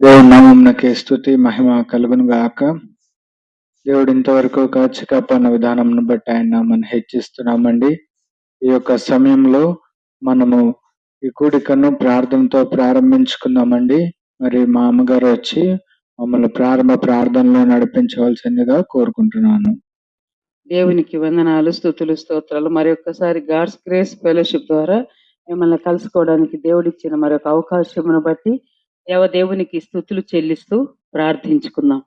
దేవుడి నామంనకే స్థుతి మహిమ కలుగును గాక దేవుడు ఇంతవరకు కాచి కాపాడిన విధానంను బట్టి ఆయన మనం హెచ్చిస్తున్నామండి. ఈ యొక్క సమయంలో మనము ఈ కూడికను ప్రార్థనతో ప్రారంభించుకుందామండి. మరి మా అమ్మగారు వచ్చి మమ్మల్ని ప్రారంభ ప్రార్థనలో నడిపించవలసిందిగా కోరుకుంటున్నాను. దేవునికి వందనాలు స్థుతులు స్తోత్రాలు. మరి ఒక్కసారి గాడ్స్ గ్రేస్ ఫెలోషిప్ ద్వారా మిమ్మల్ని కలుసుకోవడానికి దేవుడిచ్చిన మరొక అవకాశమును బట్టి దేవదేవునికి స్థుతులు చెల్లిస్తూ ప్రార్థించుకుందాం.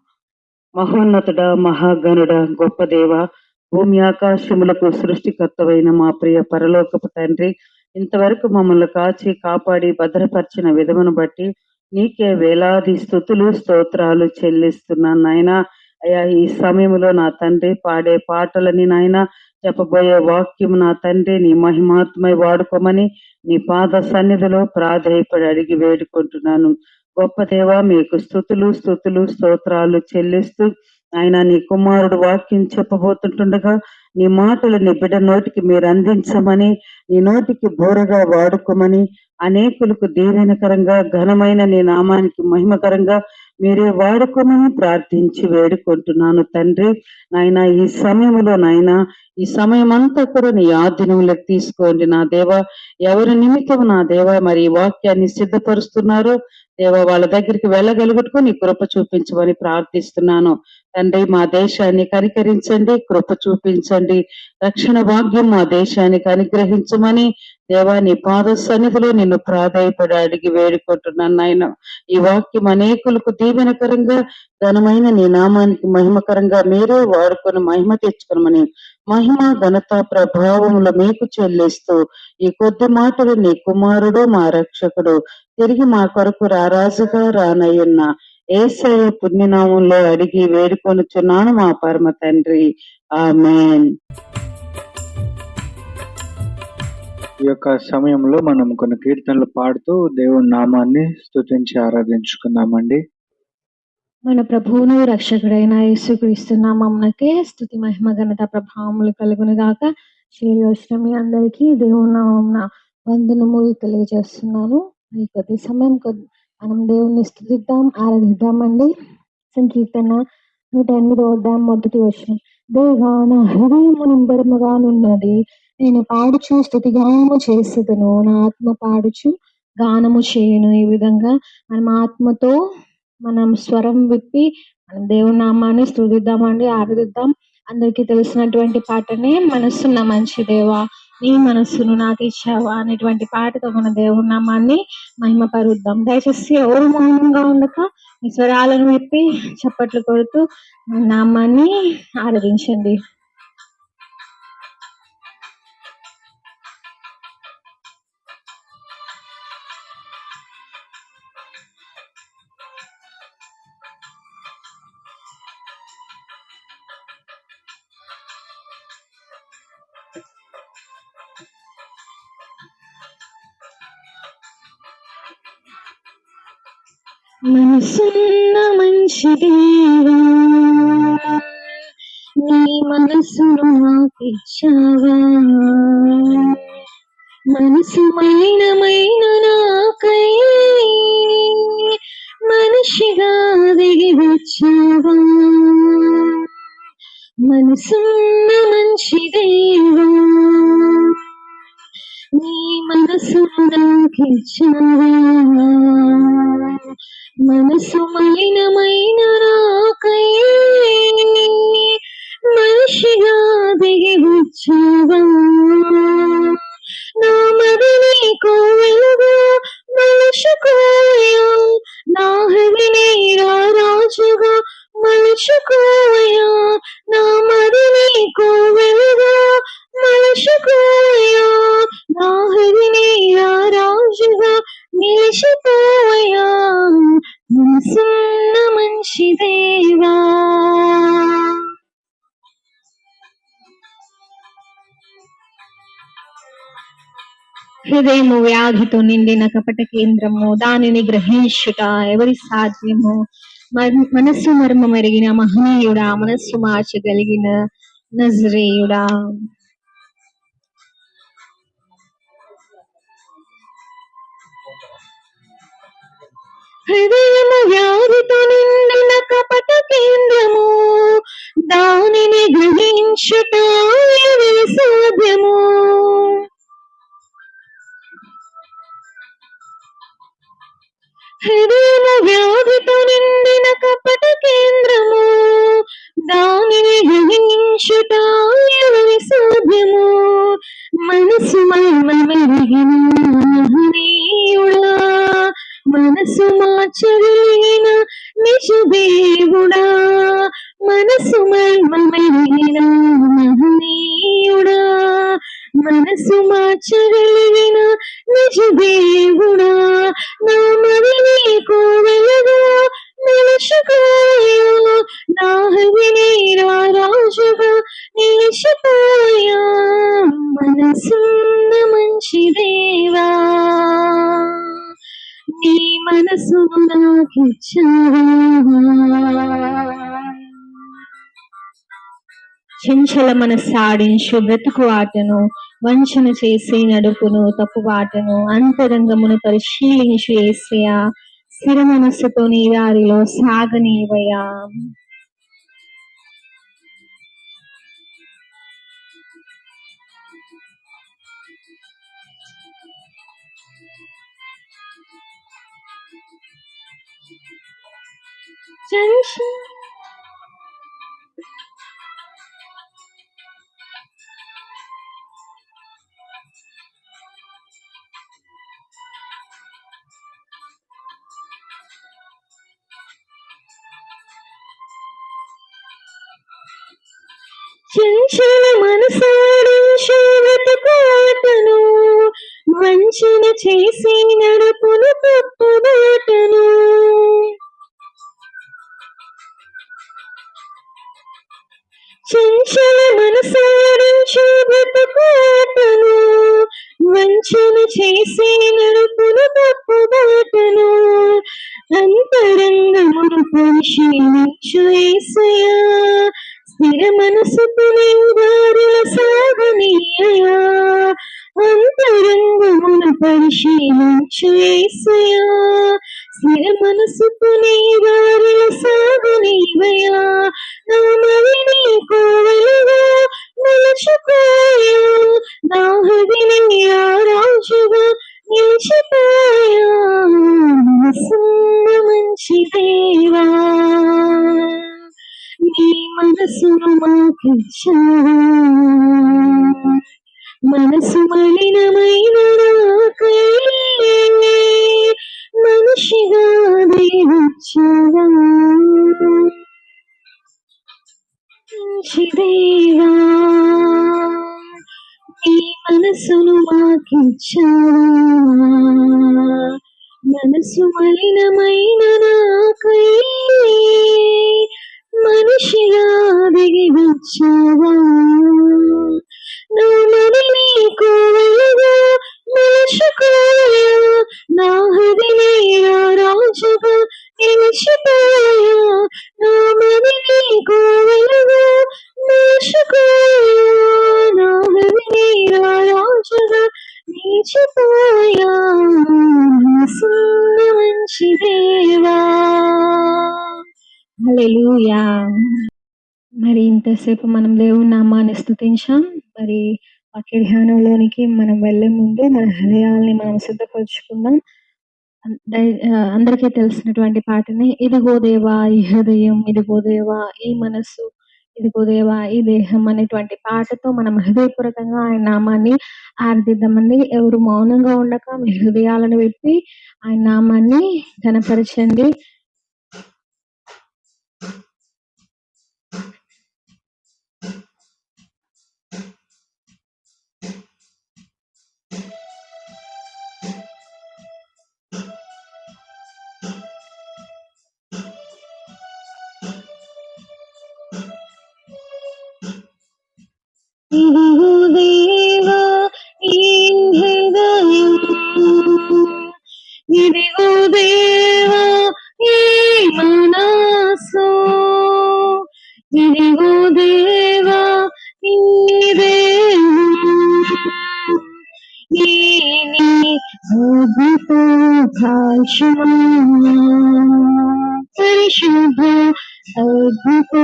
మహోన్నతుడ మహాగణుడ గొప్ప దేవ భూమి ఆకాశములకు సృష్టికర్తవైన మా ప్రియ పరలోకపు తండ్రి ఇంతవరకు మమ్మల్ని కాచి కాపాడి భద్రపరిచిన విధమును బట్టి నీకే వేలాది స్థుతులు స్తోత్రాలు చెల్లిస్తున్నాను నాయనా. అయ్యా ఈ సమయంలో నా తండ్రి పాడే పాటలని నాయన చెప్పబోయే వాక్యం నా తండ్రి నీ మహిమాత్మై వాడుకోమని నీ పాద సన్నిధిలో ప్రాధాయపడి అడిగి వేడుకుంటున్నాను. గొప్ప దేవ మీకు స్థుతులు స్థుతులు స్తోత్రాలు చెల్లిస్తూ ఆయన నీ కుమారుడు వాక్యం చెప్పబోతుంటుండగా నీ మాటలు నీ బిడ్డ నోటికి మీరు అందించమని నీ నోటికి బోరగా వాడుకోమని అనేకులకు దీవెనకరంగా ఘనమైన నీ నామానికి మహిమకరంగా మీరే వాడుకోమని ప్రార్థించి వేడుకుంటున్నాను తండ్రి. నాయన ఈ సమయంలో నాయన ఈ సమయం అంతా కూడా నీ ఆధీనంలోకి తీసుకోండి నా దేవ. ఎవరి నిమిత్తం నా దేవ మరి ఈ వాక్యాన్ని సిద్ధపరుస్తున్నారు దేవా వాళ్ళ దగ్గరికి వెళ్ళగలుగుటకు నీ కృప చూపించమని ప్రార్థిస్తున్నాను. తండ్రి మా దేశాన్ని కనికరించండి కృప చూపించండి. రక్షణ భాగ్యం మా దేశానికి అనుగ్రహించమని దేవా నీ పాద సన్నిధిలో నిన్ను ప్రాధాయపడి అడిగి వేడుకుంటున్నాను నాయన. ఈ వాక్యం అనేకులకు దీవెనకరంగా ఘనమైన నీ నామానికి మహిమకరంగా మీరే వాడుకొని మహిమ తెచ్చుకోమని మహిమ ఘనత ప్రభావములు మీకు చెల్లిస్తూ ఈ కొద్ది మాటలు నీ కుమారుడు మా రక్షకుడు. తిరిగి మా కొరకు రారాజుగా రానయ్యున్న ఏసయ పుణ్యనామంలో అడిగి వేడుకొనుచున్నాను మా పరమ తండ్రి. ఆమెన్. ఈ యొక్క సమయంలో మనం కొన్ని కీర్తనలు పాడుతూ దేవుడి నామాన్ని స్తుతించి ఆరాధించుకుందామండి. మన ప్రభువును రక్షకుడైన యేసుక్రీస్తు నామమునకే స్థుతి మహిమ ఘనత ప్రభావములు కలుగును గాక. వచ్చిన మీ అందరికీ దేవుని నామమున వందనములు తెలియజేస్తున్నాను. ఈ కొద్ది సమయం కొద్ది మనం దేవుణ్ణి స్థుతిద్దాం ఆరాధిద్దామండి. సంకీర్తన నూట ఎనిమిది వద్దాం మొదటి వర్షం దేవా నా హృదయము నింబరముగానున్నది నేను పాడుచు స్థుతి గానము చేసేదను. నా ఆత్మ పాడుచు గానము చేయను. ఈ విధంగా మనం ఆత్మతో మనం స్వరం విప్పి మనం దేవుని నామాన్ని స్థుతిద్దామండి ఆరాధిద్దాం. అందరికీ తెలిసినటువంటి పాటనే మనస్సున్న మంచి దేవా నీ మనస్సును నాకు ఇచ్చావా అనేటువంటి పాటతో మన దేవుడి నామాన్ని మహిమపరుద్దాం. దయచేసి ఎవరు మౌనంగా ఉండక మీ స్వరాలను విప్పి చప్పట్లు కొడుతూ నామాన్ని ఆరాధించండి. మనసున్న మంచి దేవా నీ మనసును నాకిచ్చావా మనసు మైనమైన నాకై మనిషిగా దిగి వచ్చావా. మనసున్న మంచి దేవా నీ మనసు మనసు మలినమైన నాకై మనిషిగా దిగి వచ్చావా నా మరి నీకు వెలుగు మలుచుకోయా నా హృది రాజుగా మలుచుకోయా నా మరి నీకు వెలుగు మలుచుకోయా నా హృది రాజుగా నిలిచిపోయా మనసున్న మంచి దేవా. హృదయము వ్యాధితో నిండిన కపట కేంద్రము దానిని గ్రహించుట ఎవరి సాధ్యము? మనస్సు మర్మ మెరిగిన మహనీయుడా మనస్సు మార్చగలిగిన నజరేయుడా. హృదయము వ్యాధితో నిండిన కపట కేంద్రము దానిని గ్రహించుట సాధ్యము? హృదయము వ్యాధితో నిండిన కపట కేంద్రము దానిని గ్రహించుట సాధ్యము? మనసు మర్మ చంచల మనసాడించు బ్రతుకు ఆటను వంచన చేసి నడుపును తప్పుబాటను అంతరంగమును పరిశీలించు ఏసయా స్థిర మనస్సుతో నీ దారిలో సాగనీవయ్యా. చంచ చేసి నడుపును తప్పు బాటను చంచల మనసారించు వెతుకాటను వంచన చేసి నడుపును తప్పు బాటను అంతరంగమును పరిశీలించు ఏసయా స్థిర మనసుతో దారుల సాగనీయయా మనసు మలినమైన నాకై ఎంతసేపు మనం దేవుని నామాన్ని స్తుతించాం. మరి వాక్య ధ్యానంలోనికి మనం వెళ్ళే ముందు మన హృదయాల్ని మనం సిద్ధపరచుకుందాం. అందరికీ తెలిసినటువంటి పాటని ఇదిగో దేవా ఈ హృదయం ఇదిగో దేవా ఈ మనసు ఇదిగో దేవా ఈ దేహం అనేటువంటి పాటతో మనం హృదయపూర్వకంగా ఆయన నామాన్ని ఆర్థిద్దామండి ఎవరు మౌనంగా ఉండక మీ హృదయాలను విప్పి ఆయన నామాన్ని ఘనపరచండి. అగ్నితో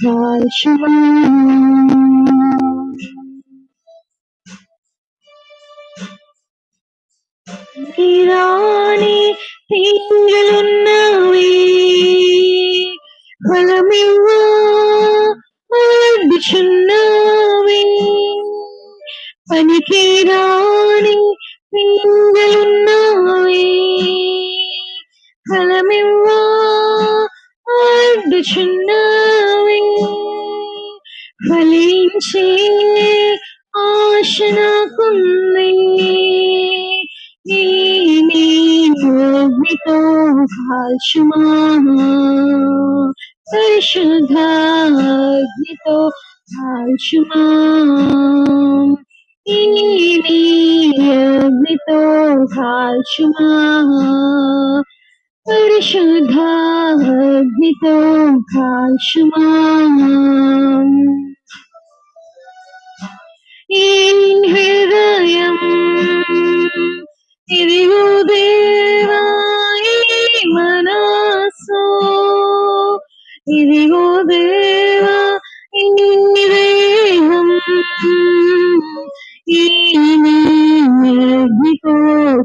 కాల్చుమా రాణి తీగలున్నవి ఫలమివ్వ అడ్డుచున్నవి పనికి అగ్నితో కాల్చుమా నీ అగ్నితో కాల్చుమా పరిశుద్ధ అగ్నితో కాల్చుమా ఈ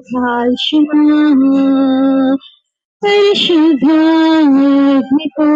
అగ్నితో కాల్చుమా పరిశుద్ధ అగ్నితో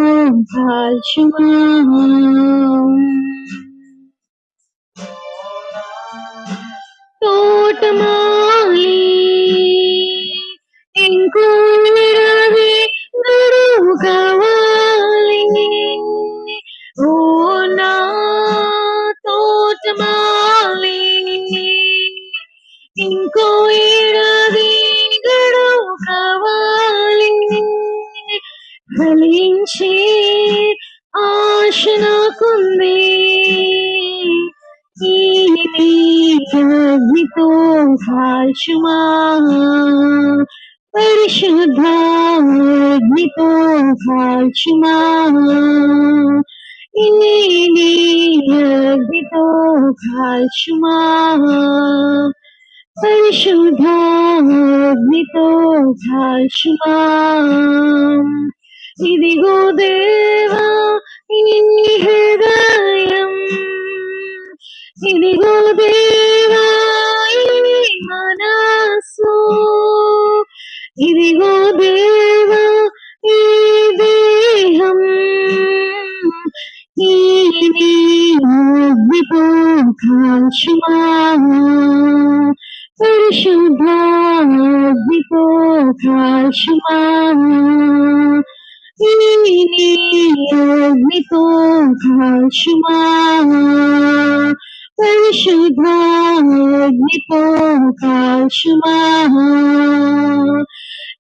కాల్చుమా పరిశుద్ధ అగ్నితో కాల్చుమా ఈ నీ అగ్నితో కాల్చుమా పరిశుద్ధ అగ్నితో కాల్చుమా ఇదిగో దేవా ఈ హృదయం ఇదిగో దేవా ఇదిగో దేవా ఈ దేహం ఈ నీ అగ్నితో కాల్చుమా పరిశుద్ధ అగ్నితో కాల్చుమా ఈ నీ అగ్నితో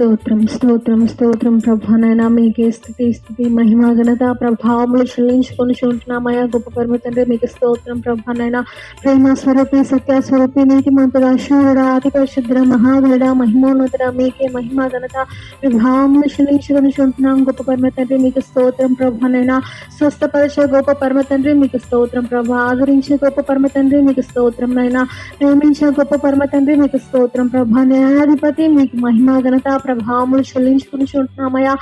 స్తోత్రం స్తోత్రం స్తోత్రం ప్రభానైనా మీకే స్థుతి స్థుతి మహిమ ఘనత ప్రభావములు చెల్లించుకొని చూంటున్నామయ్యా గొప్ప పరమ తండ్రి మీకు స్తోత్రం ప్రభానైనా ప్రేమ స్వరూపి సత్య స్వరూపి నీతి మంతుడ శూరుడ అతి పరిశుద్ధ మహాగరుడ మహిమోన్నతుడ మీకే మహిమ ఘనత ప్రభావములు చెల్లించుకొని చూంటున్నాం గొప్ప పరమ తండ్రి మీకు స్తోత్రం ప్రభానైనా స్వస్థపరిచే గొప్ప పరమ తండ్రి మీకు స్తోత్రం ప్రభా ఆదరించే గొప్ప పరమ తండ్రి మీకు స్తోత్రం నైనా ప్రేమించే గొప్ప పరమ తండ్రి మీకు స్తోత్రం ప్రభా న్యాయాధిపతి మీకు మహిమ ఘనత ప్రభావములు చెల్లించుకుని చూంటున్నామయ్యా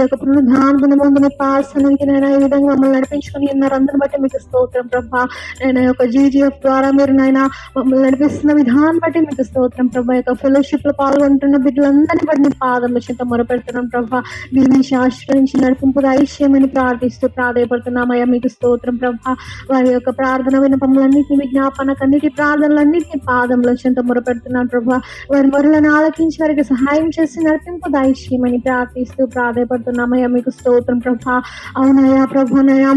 యొక్క పునరుద్ధాన పాసనకి నేను ఈ విధంగా మమ్మల్ని నడిపించుకుని ఉన్నారు. అందరిని బట్టి మీకు స్తోత్రం ప్రభా. నేను యొక్క జీజీఎఫ్ ద్వారా మీరు నాయన మమ్మల్ని నడిపిస్తున్న విధానం బట్టి మీకు స్తోత్రం ప్రభా. యొక్క ఫెలోషిప్లో పాల్గొంటున్న బిడ్డలందరినీ బట్టి పాదం చెంత మొరపెడుతున్నాం ప్రభా. దీని ఆశ్రయించి నడిపింపు ఐశ్యమని ప్రార్థిస్తూ ప్రాధాయపడుతున్నామయ్యా. మీకు స్తోత్రం ప్రభా. వారి యొక్క ప్రార్థన వినపములన్నింటినీ విజ్ఞాపనకన్నిటి ప్రార్థనలన్నింటినీ పాదంలో చెంత మొరపెడుతున్నాం ప్రభా. వారి మొరలను ఆలకించి వారికి సహాయం చేసి నడిపింపు దయచేయమని ప్రార్థిస్తూ ప్రాధాయపడుతున్నామయ్యా మీకు స్తోత్రం ప్రభా. అవునయ్యా ప్రభానయ్యా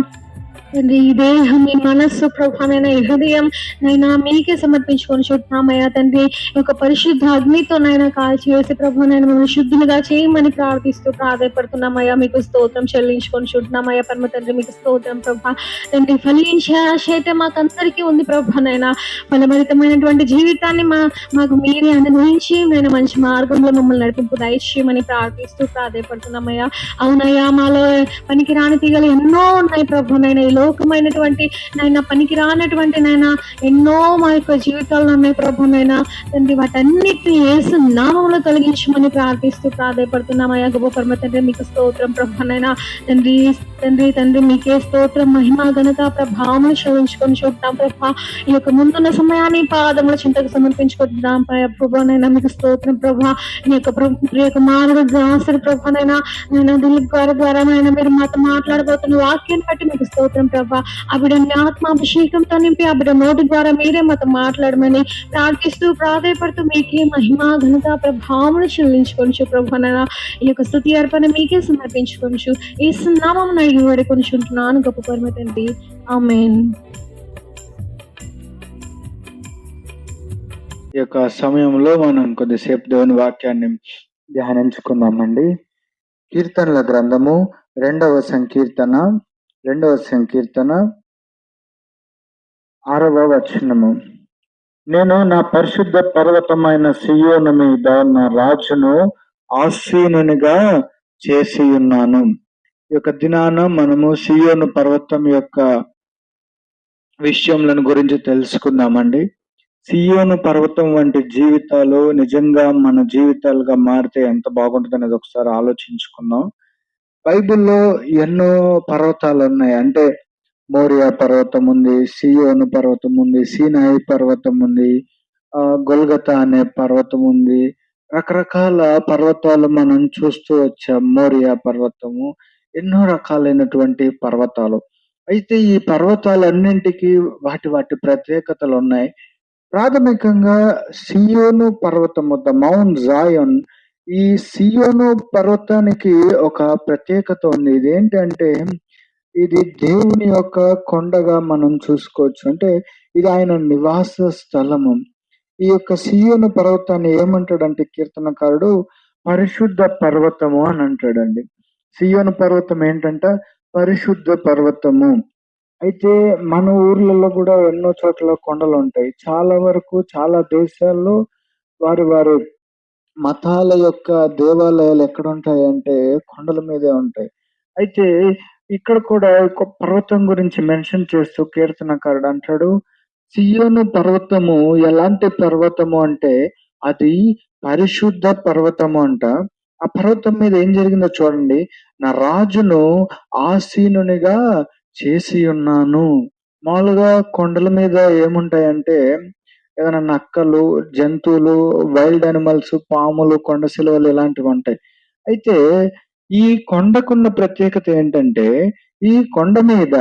తండ్రి ఈ దేహం ఈ మనస్సు ప్రభానైనా ఈ హృదయం నైనా మీకే సమర్పించుకొని చుట్టామయ్యా తండ్రి ఒక పరిశుద్ధ అగ్నితో నైనా కాల్చివేసి ప్రభునైనా మనం శుద్ధులుగా చేయమని ప్రార్థిస్తూ ప్రాధాయపడుతున్నామయ్యా మీకు స్తోత్రం చెల్లించుకొని చుట్టామయ్యా పరమ తండ్రి మీకు స్తోత్రం ప్రభా తండ్రి ఫలించే ఆశ అయితే మాకందరికీ ఉంది ప్రభానైనా ఫలభరితమైనటువంటి జీవితాన్ని మా మాకు మీరే అనుగ్రహించి నేను మంచి మార్గంలో మమ్మల్ని నడిపింపు దయచేయమని ప్రార్థిస్తూ ప్రాధాయపడుతున్నామయ్యా అవునయ్యా మాలో పనికి రాని తీగలు ఎన్నో ఉన్నాయి ప్రభునైనా లోకమైనటువంటి నాయన పనికి రానటువంటి నాయన ఎన్నో మా యొక్క జీవితాల్లో ఉన్నాయి నాయన తండ్రి వాటన్నిటిని వేసు నామంలో తొలగించమని ప్రార్థిస్తూ ప్రాధాయపడుతున్నామయ్యా గొప్ప పరమ తండ్రి మీకు స్తోత్రం ప్రభునైనా తండ్రి తండ్రి తండ్రి మీకే స్తోత్రం మహిమ ఘనత ప్రభావం శ్రవించుకొని చూద్దాం ప్రభా. ఈ యొక్క ముందున్న సమయాన్ని పాదముల చింతకు సమర్పించుకుంటున్నాం ప్రభానైనా మీకు స్తోత్రం ప్రభా. ఈ యొక్క ప్రభు ప్రియ కుమారుడు దాసుడు ప్రభానైనా నేను దిలీప్ గారి ద్వారా నాయన మీరు మాతో మాట్లాడబోతున్న వాక్యాన్ని బట్టి మీకు స్తోత్రం ప్రభా ఆ బిడ్డని ఆత్మాభిషేకంతో నింపి ఆవిడ నోటి ద్వారా మీరే మాతో మాట్లాడమని ప్రార్థిస్తూ ప్రాధాయపడుతూ మీకే మహిమ ఘనత ప్రభావమును చెల్లించుకోవచ్చు ప్రభానైనా ఈ యొక్క స్థుతి అర్పణ మీకే సమర్పించుకోవచ్చు ఈ సున్నామం నా అడిగి వేడుకొనిచుంటున్నాను గొప్ప పరమ తండ్రి. ఆమెన్. ఈ యొక్క సమయంలో మనం కొద్దిసేపు దేవుని వాక్యాన్ని ధ్యానించుకుందామండి. కీర్తనల గ్రంథము రెండవ సంకీర్తన. రెండవ సంకీర్తన ఆరవ వచనము. నేను నా పరిశుద్ధ పర్వతమైన సియోను మీద నా రాజును ఆసీనునిగా చేసి ఉన్నాను. ఈ యొక్క దినాన మనము సియోను పర్వతం యొక్క విషయంలను గురించి తెలుసుకుందామండి. సియోను పర్వతం వంటి జీవితాలు నిజంగా మన జీవితాలుగా మారితే ఎంత బాగుంటుంది అనేది ఒకసారి ఆలోచించుకుందాం. బైబిల్లో ఎన్నో పర్వతాలు ఉన్నాయి అంటే మోరియా పర్వతం ఉంది సియోను పర్వతం ఉంది సీనాయి పర్వతం ఉంది ఆ గొల్గత అనే పర్వతం ఉంది. రకరకాల పర్వతాలు మనం చూస్తూ వచ్చాం. మోరియా పర్వతము ఎన్నో రకాలైనటువంటి పర్వతాలు. అయితే ఈ పర్వతాలన్నింటికి వాటి వాటి ప్రత్యేకతలు ఉన్నాయి ప్రాథమికంగా సియోను పర్వతము ద మౌంట్ జాయన్ ఈ సియోను పర్వతానికి ఒక ప్రత్యేకత ఉంది ఇదేంటంటే ఇది దేవుని యొక్క కొండగా మనం చూసుకోవచ్చు. అంటే ఇది ఆయన నివాస స్థలము. ఈ యొక్క సియోను పర్వతాన్ని ఏమంటాడంటే కీర్తనకారుడు పరిశుద్ధ పర్వతము అని అంటాడండి. సియోను పర్వతం ఏంటంట? పరిశుద్ధ పర్వతము. అయితే మన ఊర్లలో కూడా ఎన్నో చోట్ల కొండలు ఉంటాయి చాలా వరకు చాలా దేశాల్లో వారి వారు మతాల యొక్క దేవాలయాలు ఎక్కడ ఉంటాయి అంటే కొండల మీదే ఉంటాయి. అయితే ఇక్కడ కూడా ఒక పర్వతం గురించి మెన్షన్ చేస్తూ కీర్తనకారుడు అంటాడు సియోను పర్వతము ఎలాంటి పర్వతము అంటే అది పరిశుద్ధ పర్వతము అంట. ఆ పర్వతం మీద ఏం జరిగిందో చూడండి. నా రాజును ఆసీనునిగా చేసి ఉన్నాను మామూలుగా కొండల మీద ఏముంటాయంటే ఏదైనా నక్కలు జంతువులు వైల్డ్ అనిమల్స్ పాములు కొండ సిలువలు ఇలాంటివి ఉంటాయి. అయితే ఈ కొండకున్న ప్రత్యేకత ఏంటంటే ఈ కొండ మీద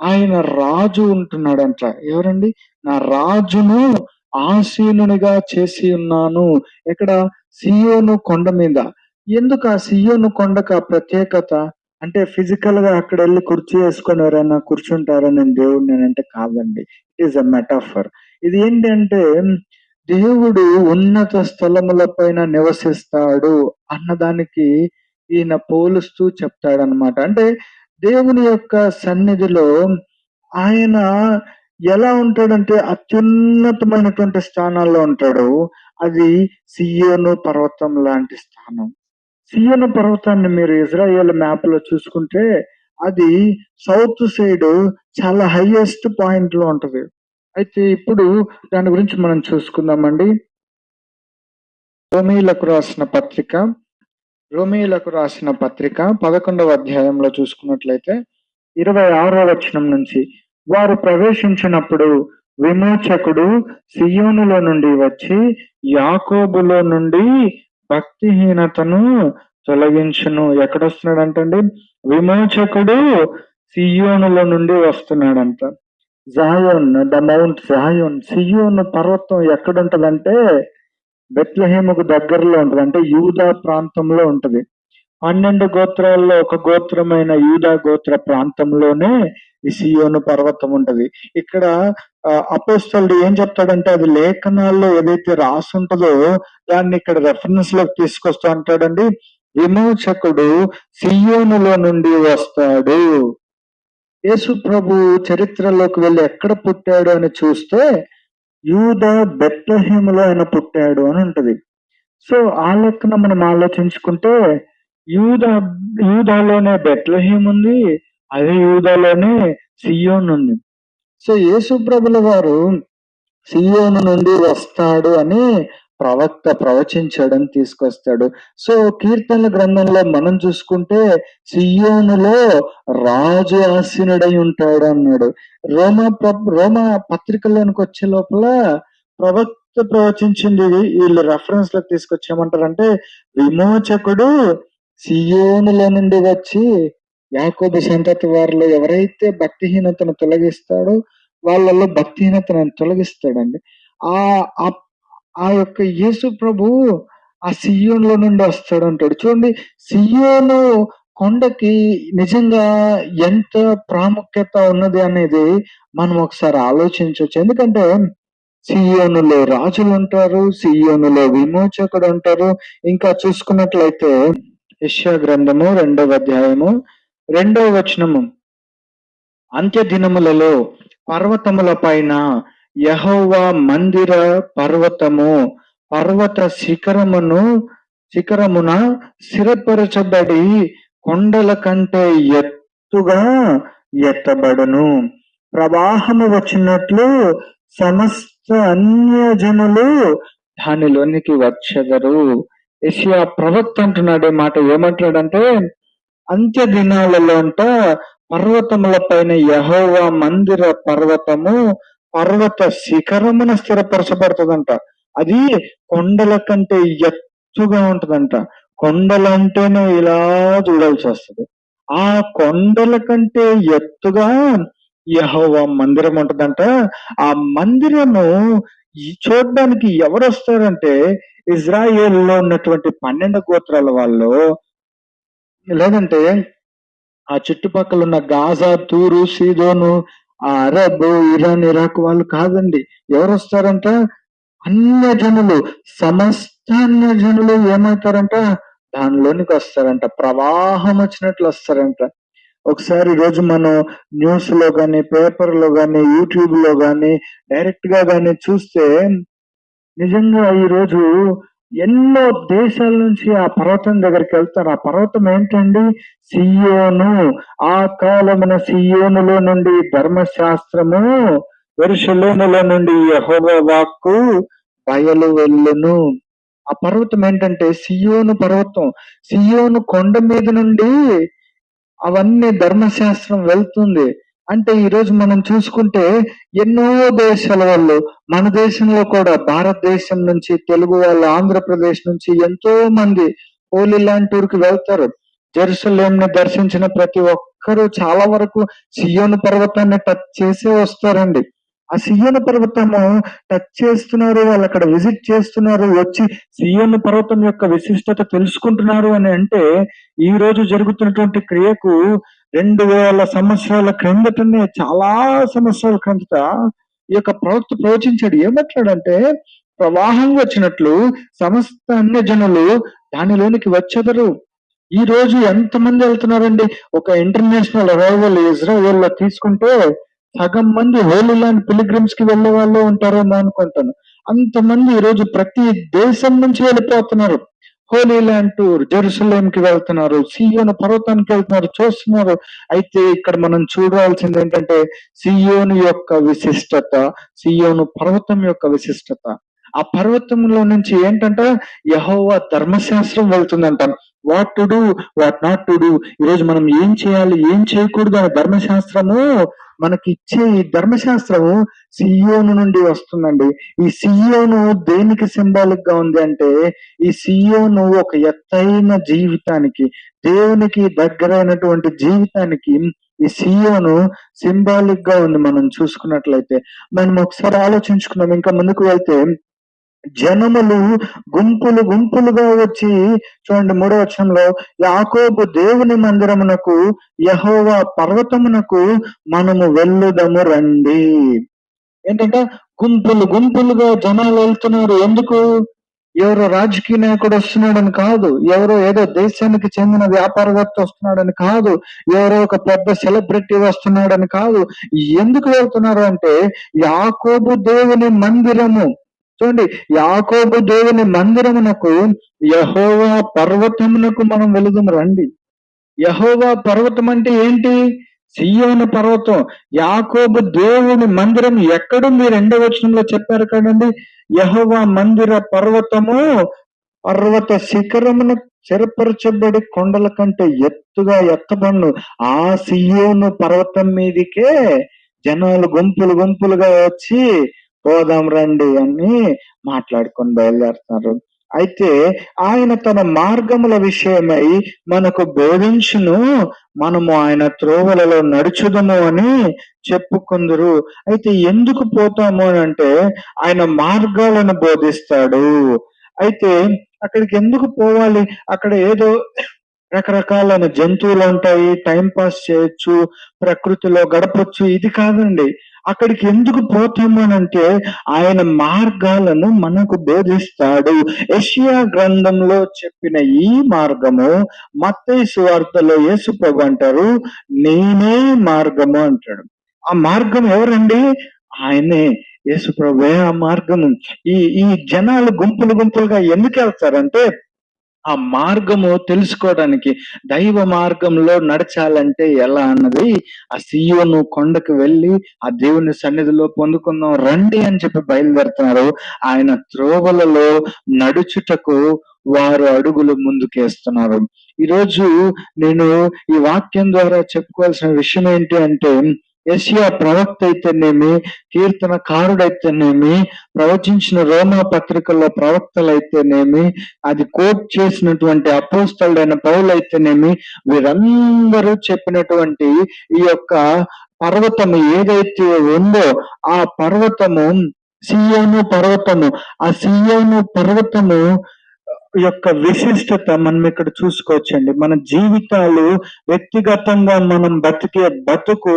ఆయన రాజు ఉంటున్నాడంట. ఎవరండి? నా రాజును ఆసీనునిగా చేసి ఉన్నాను. ఇక్కడ సియోను కొండ మీద. ఎందుకు ఆ సియోను కొండకు ఆ ప్రత్యేకత? అంటే ఫిజికల్గా అక్కడ వెళ్ళి కుర్చీ వేసుకొని ఎవరైనా కూర్చుంటారని దేవుడు నేనంటే కాదండి. ఇట్ ఈస్ అ మెటాఫర్ ఇది ఏంటంటే దేవుడు ఉన్నత స్థలముల పైన నివసిస్తాడు అన్నదానికి ఈయన పోలుస్తూ చెప్తాడనమాట అంటే దేవుని యొక్క సన్నిధిలో ఆయన ఎలా ఉంటాడంటే అత్యున్నతమైనటువంటి స్థానాల్లో ఉంటాడు. అది సియోను పర్వతం లాంటి స్థానం. సియోను పర్వతాన్ని మీరు ఇజ్రాయేల్ మ్యాప్లో చూసుకుంటే అది సౌత్ సైడ్ చాలా హైయెస్ట్ పాయింట్లో ఉంటది. అయితే ఇప్పుడు దాని గురించి మనం చూసుకుందామండి. రోమీలకు రాసిన పత్రిక రోమీలకు రాసిన పత్రిక పదకొండవ అధ్యాయంలో చూసుకున్నట్లయితే ఇరవై ఆరో వచనం నుంచి వారు ప్రవేశించినప్పుడు విమోచకుడు సియోనులో నుండి వచ్చి యాకోబులో నుండి భక్తిహీనతను తొలగించును. ఎక్కడొస్తున్నాడంటండి విమోచకుడు సియోనుల నుండి వస్తున్నాడంట. జాయోన్ ద మౌంట్ జహయోన్ సియోన్ పర్వతం ఎక్కడుంటదంటే బెత్లహేముకు దగ్గరలో ఉంటది. అంటే యూదా ప్రాంతంలో ఉంటది. పన్నెండు గోత్రాల్లో ఒక గోత్రమైన యూదా గోత్ర ప్రాంతంలోనే ఈ సియోను పర్వతం ఉంటది. ఇక్కడ అపోస్తలుడు ఏం చెప్తాడంటే అది లేఖనాల్లో ఏదైతే రాసి ఉంటుందో దాన్ని ఇక్కడ రెఫరెన్స్లోకి తీసుకొస్తా అంటాడండి. విమోచకుడు సియోనులో నుండి వస్తాడు. యేసు ప్రభు చరిత్రలోకి వెళ్ళి ఎక్కడ పుట్టాడు అని చూస్తే యూద బెత్లహేములో ఆయన పుట్టాడు అని ఉంటది. సో ఆ లెక్కన మనం ఆలోచించుకుంటే యూద యూదాలోనే బెత్లహేమ్ ఉంది అదే యూదాలోనే సియోన్ ఉంది. సో యేసు ప్రభుల వారు సియోను నుండి వస్తాడు అని ప్రవక్త ప్రవచించడం తీసుకొస్తాడు. సో కీర్తనల గ్రంథంలో మనం చూసుకుంటే సియోనులో రాజు ఆసీనుడై ఉంటాడు అన్నాడు. రోమ రోమ పత్రికలోనికి వచ్చే లోపల ప్రవక్త ప్రవచించింది వీళ్ళు రెఫరెన్స్లో తీసుకొచ్చామంటారంటే విమోచకుడు సియోనులో నుండి వచ్చి యాకోబు సంతతి వారిలో ఎవరైతే భక్తిహీనతను తొలగిస్తాడో వాళ్ళలో భక్తిహీనతను తొలగిస్తాడండి. ఆ ఆ యొక్క యేసు ప్రభు ఆ సియోన్లో నుండి వస్తాడు అంటాడు. చూడండి సియోను కొండకి నిజంగా ఎంత ప్రాముఖ్యత ఉన్నది అనేది మనం ఒకసారి ఆలోచించవచ్చు. ఎందుకంటే సియోనులో రాజులు ఉంటారు సియోనులో విమోచకుడు ఉంటారు. ఇంకా చూసుకున్నట్లయితే యశ్యా గ్రంథము రెండవ అధ్యాయము రెండవ వచనము. అంత్య దినములలో పర్వతముల పైన యహోవా మందిర పర్వతము పర్వత శిఖరమును శిఖరమున స్థిరపరచబడి కొండల కంటే ఎత్తుగా ఎత్తబడును. ప్రవాహము వచ్చినట్లు సమస్త అన్యజనులు దానిలోనికి వచ్చెదరు. ఏషియా ప్రవక్త అంటున్నాడు మాట ఏమంటున్నాడంటే అంత్య దినాలలో అంట పర్వతముల పైన యహోవా మందిర పర్వతము పర్వత శిఖరమున స్థిరపరచబడుతుందంట. అది కొండల కంటే ఎత్తుగా ఉంటదంట. కొండలంటేనే ఇలా చూడాల్సి వస్తుంది. ఆ కొండల కంటే ఎత్తుగా యహోవా మందిరం ఉంటదంట. ఆ మందిరము చూడడానికి ఎవరు వస్తారంటే ఇజ్రాయేల్లో ఉన్నటువంటి పన్నెండు గోత్రాల వాళ్ళు. లేదంటే ఆ చుట్టుపక్కల ఉన్న గాజా తూరు సీదోను ఆ అరబ్ ఇరాన్ ఇరాక్ వాళ్ళు కాదండి. ఎవరు వస్తారంట అన్య జనులు సమస్త అన్య జనులు ఏమవుతారంట? దానిలోనికి వస్తారంట. ప్రవాహం వచ్చినట్లు వస్తారంట. ఒకసారి రోజు మనం న్యూస్లో గాని పేపర్లో గాని యూట్యూబ్లో గాని డైరెక్ట్గా గాని చూస్తే నిజంగా ఈ రోజు ఎన్నో దేశాల నుంచి ఆ పర్వతం దగ్గరికి వెళ్తారు. ఆ పర్వతం ఏంటండి? సియోను. ఆ కాలమున సియోనులో నుండి ధర్మశాస్త్రము వెరుషలోనులో నుండి యహోవ వాక్కు బయలు వెళ్ళును. ఆ పర్వతం ఏంటంటే సియోను పర్వతం. సియోను కొండ మీద నుండి అవన్నీ ధర్మశాస్త్రం వెళ్తుంది. అంటే ఈరోజు మనం చూసుకుంటే ఎన్నో దేశాల వాళ్ళు మన దేశంలో కూడా భారతదేశం నుంచి తెలుగు వాళ్ళు ఆంధ్రప్రదేశ్ నుంచి ఎంతో మంది హోలీ ల్యాండ్ ఊరికి వెళ్తారు. జెరూసలేం ని దర్శించిన ప్రతి ఒక్కరూ చాలా వరకు సియోను పర్వతాన్ని టచ్ చేసే వస్తారండి. ఆ సియోను పర్వతము టచ్ చేస్తున్నారు వాళ్ళు అక్కడ విజిట్ చేస్తున్నారు వచ్చి సియోను పర్వతం యొక్క విశిష్టత తెలుసుకుంటున్నారు అని అంటే ఈ రోజు జరుగుతున్నటువంటి క్రియకు రెండు వేల సంవత్సరాల క్రిందటనే చాలా సంవత్సరాల క్రిందట ఈ యొక్క ప్రవక్త ప్రవచించాడు. ఏమంటాడంటే ప్రవాహం వచ్చినట్లు సమస్త అన్య జనులు దానిలోనికి వచ్చెదరు. ఈ రోజు ఎంతమంది వెళ్తున్నారండి? ఒక ఇంటర్నేషనల్ అరైవల్ ఇజ్రాయెల్లో తీసుకుంటే సగం మంది హోలీ ల్యాండ్ పిలిగ్రిమ్స్కి వెళ్ళే వాళ్ళు ఉంటారేమో అనుకుంటాను. అంతమంది ఈ రోజు ప్రతి దేశం నుంచి వెళ్ళిపోతున్నారు. హోలీ ల్యాండ్ టూర్ జెరూసలేంకి వెళ్తున్నారు సియోను పర్వతానికి వెళ్తున్నారు చూస్తున్నారు. అయితే ఇక్కడ మనం చూడాల్సింది ఏంటంటే సియోను యొక్క విశిష్టత సియోను పర్వతం యొక్క విశిష్టత. ఆ పర్వతంలో నుంచి ఏంటంటే యహోవ ధర్మశాస్త్రం వెళ్తుందంట. What to do what not to do ఈరోజు మనం ఏం చేయాలి ఏం చేయకూడదు అనే ధర్మశాస్త్రము మనకి ఇచ్చే ఈ ధర్మశాస్త్రము సియోను నుండి వస్తుందండి. ఈ సియోను దేనికి సింబాలిక్గా ఉంది అంటే ఈ సియోను ఒక ఎత్తైన జీవితానికి దేవునికి దగ్గరైనటువంటి జీవితానికి ఈ సియోను సింబాలిక్గా ఉంది మనం చూసుకున్నట్లయితే. మనం ఒకసారి ఆలోచించుకున్నాం ఇంకా ముందుకు వెళ్తే జనములు గుంపులు గుంపులుగా వచ్చి చూడండి మూడో వచనంలో యాకోబు దేవుని మందిరమునకు యహోవా పర్వతమునకు మనము వెళ్ళుదము రండి. ఏంటంటే గుంపులు గుంపులుగా జనాలు వెళ్తున్నారు. ఎందుకు? ఎవరో రాజకీయ నాయకుడు వస్తున్నాడని కాదు. ఎవరో ఏదో దేశానికి చెందిన వ్యాపారవేత్త వస్తున్నాడని కాదు. ఎవరో ఒక పెద్ద సెలబ్రిటీ వస్తున్నాడని కాదు. ఎందుకు వెళ్తున్నారు అంటే యాకోబు దేవుని మందిరము చూడండి యాకోబు దేవుని మందిరమునకు యహోవా పర్వతమునకు మనం వెళుదాం రండి. యహోవా పర్వతం అంటే ఏంటి? సియోను పర్వతం. యాకోబు దేవుని మందిరం ఎక్కడుంది రెండవ వచనంలో చెప్పారు కదండి. యహోవా మందిర పర్వతము పర్వత శిఖరమును చెరపరచబడి కొండల కంటే ఎత్తుగా ఎత్తబడును. ఆ సియోను పర్వతం మీదికే జనాలు గుంపులు గుంపులుగా వచ్చి పోదాం రండి అని మాట్లాడుకొని బయలుదేరుతున్నారు. అయితే ఆయన తన మార్గముల విషయమై మనకు బోధించును మనము ఆయన త్రోవలలో నడుచుదము అని చెప్పుకుందరు. అయితే ఎందుకు పోతాము అని అంటే ఆయన మార్గాలను బోధిస్తాడు. అయితే అక్కడికి ఎందుకు పోవాలి? అక్కడ ఏదో రకరకాలైన జంతువులు ఉంటాయి టైం పాస్ చేయొచ్చు ప్రకృతిలో గడపచ్చు ఇది కాదండి. అక్కడికి ఎందుకు పోతామనంటే ఆయన మార్గాలను మనకు బోధిస్తాడు. ఏషియా గ్రంథంలో చెప్పిన ఈ మార్గము మత్తయి సువార్తలో యేసుప్రభు అంటారు నేనే మార్గము అంటాడు. ఆ మార్గం ఎవరండి? ఆయనే. యేసుప్రభు ఆ మార్గము. ఈ ఈ జనాలు గుంపులు గుంపులుగా ఎందుకు వెళ్తారంటే ఆ మార్గము తెలుసుకోవడానికి దైవ మార్గంలో నడచాలంటే ఎలా అన్నది ఆ సియోను కొండకు వెళ్ళి ఆ దేవుని సన్నిధిలో పొందుకుందాం. రండి అని చెప్పి బయలుదేరుతున్నారు. ఆయన త్రోవలలో నడుచుటకు వారు అడుగులు ముందుకేస్తున్నారు. ఈరోజు నేను ఈ వాక్యం ద్వారా చెప్పుకోవాల్సిన విషయం ఏంటి అంటే యెషయా ప్రవక్త అయితేనేమి కీర్తనకారుడైతేనేమి ప్రవచించిన రోమా పత్రికల్లో ప్రవక్తలు అయితేనేమి అది కోట్ చేసినటువంటి అపోస్తలుడైన పౌలు అయితేనేమి వీరందరూ చెప్పినటువంటి ఈ యొక్క పర్వతము ఏదైతే ఉందో ఆ పర్వతము సియోను పర్వతము. ఆ సియోను పర్వతము యొక్క విశిష్టత మనం ఇక్కడ చూసుకోవచ్చండి. మన జీవితాలు వ్యక్తిగతంగా మనం బతికే బతుకు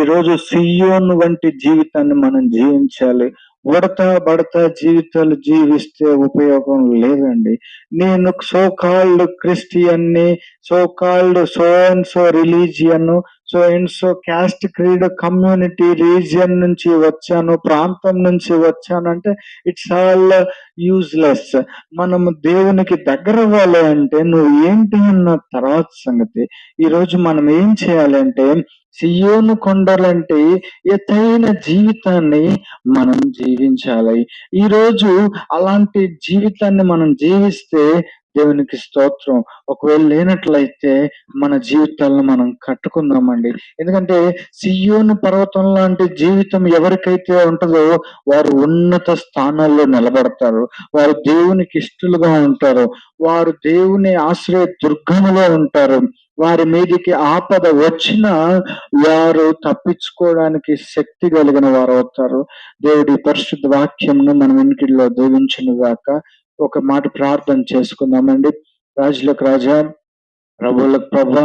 ఈరోజు సియోన్ వంటి జీవితాన్ని మనం జీవించాలి. ఉడతా బడతా జీవితాలు జీవిస్తే ఉపయోగం లేదండి. నేను so called క్రిస్టియన్ని so called so and so religion so and so caste creed community region నుంచి వచ్చాను ప్రాంతం నుంచి వచ్చాను అంటే ఇట్స్ ఆల్ యూజ్లెస్. మనము దేవునికి దగ్గర అవ్వాలి అంటే నువ్వు ఏంటి అన్న తర్వాత సంగతి. ఈ రోజు మనం ఏం చేయాలంటే సియోను కొండలంటే ఎతైన జీవితాన్ని మనం జీవించాలి. ఈ రోజు అలాంటి జీవితాన్ని మనం జీవిస్తే దేవునికి స్తోత్రం. ఒకవేళ లేనట్లయితే మన జీవితాలను మనం కట్టుకుందామండి. ఎందుకంటే సియోను పర్వతం లాంటి జీవితం ఎవరికైతే ఉంటుందో వారు ఉన్నత స్థానాల్లో నిలబడతారు. వారు దేవునికి ఇష్టలుగా ఉంటారు. వారు దేవుని ఆశ్రయ దుర్గములో ఉంటారు. వారి మీదికి ఆపద వచ్చిన వారు తప్పించుకోవడానికి శక్తి కలిగిన వారు అవుతారు. దేవుడి పరిశుద్ధ వాక్యంను మనం ఇంటిలో దీవించిన గాక. ఒక మాట ప్రార్థన చేసుకుందామండి. రాజులకు రాజా ప్రభువులకు ప్రభ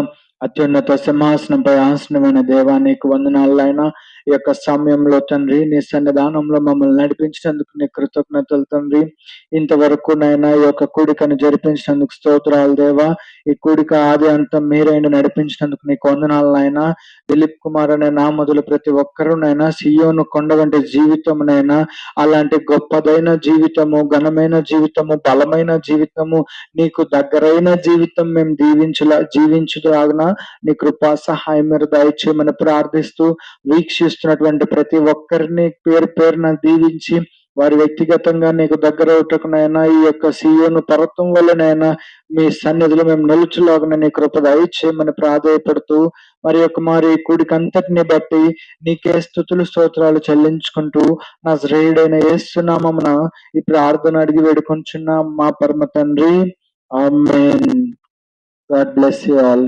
అత్యున్నత సింహాసనంపై ఆసనమైన దేవా నీకు వందనాలైనా ఈ యొక్క సమయంలో తండ్రి నీ సన్నిధానంలో మమ్మల్ని నడిపించినందుకు నీ కృతజ్ఞతలు తండ్రి. ఇంతవరకు నైనా ఈ యొక్క కూడికను జరిపించినందుకు స్తోత్రాలు దేవా. ఈ కూడిక ఆది అంతం మీరైన నడిపించినందుకు నీకు వందనాలనైనా దిలీప్ కుమార్ అనే నా మొదలు ప్రతి ఒక్కరునైనా సియోను కొండ వంటి జీవితంనైనా అలాంటి గొప్పదైన జీవితము ఘనమైన జీవితము బలమైన జీవితము నీకు దగ్గరైన జీవితం మేము దీవించలా జీవించులాగిన నీ కృపా సహాయం మీరు దయచేయమని ప్రార్థిస్తూ వీక్షిస్తున్నటువంటి ప్రతి ఒక్కరిని పేరు పేరున దీవించి వారి వ్యక్తిగతంగా నీకు దగ్గర అవుటకునైనా ఈ యొక్క సీయోను పర్వతం వల్లనైనా మీ సన్నిధిలో మేము నిలుచులాగిన నీ కృప దయచేయమని ప్రాధాయపడుతూ మరి యొక్క మరి కూడికంతటిని బట్టి నీకే స్థుతులు స్తోత్రాలు చెల్లించుకుంటూ నా శ్రేయుడైన ఏస్తున్నామన ఈ ప్రార్థన అడిగి వేడుకొంచున్న మా పరమ తండ్రి. Amen. God bless you all.